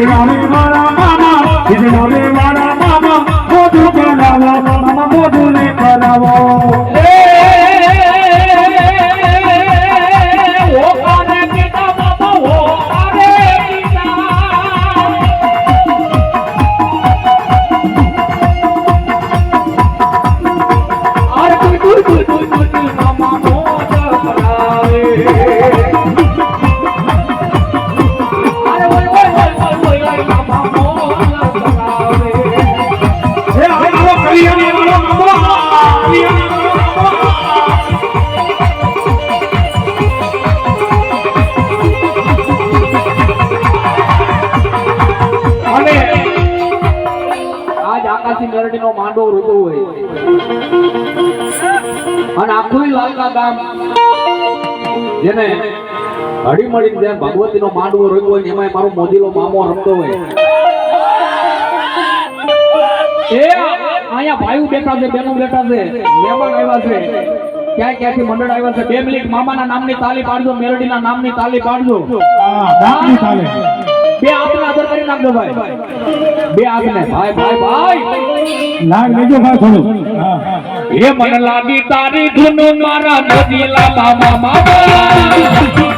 હિજડાને મારા મામા હિજડાને મારા મામા મોઢું બનાવો મામા મોઢું ને બનાવો હે મામા કલિયાણી વાળો આજ આકાશી મેરડી નો માંડવો ઋતુ હોય. અને આખું જેને હળી મળી જેમ ભગવતી નો માંડવો રોક્યો હોય એમાં મારો મોદીનો મામો રમતો હોય. અહીંયા ભાઈઓ બેઠા છે બેનો બેઠા છે મહેમાન આવ્યા છે. ક્યાં ક્યાંથી મંડળ આવ્યા છે? બે મિનિટ મામાના નામની તાલી પાડજો મેરડીના નામની તાલી પાડજો. બે હાથને આદર કરી નાખજો ભાઈ. બે હાથને. ભાઈ ભાઈ ભાઈ. લાગ લેજો ભાઈ થોડું. હા એ મન લાગી તારી ધૂનો મારા મોદી લાલા મામા.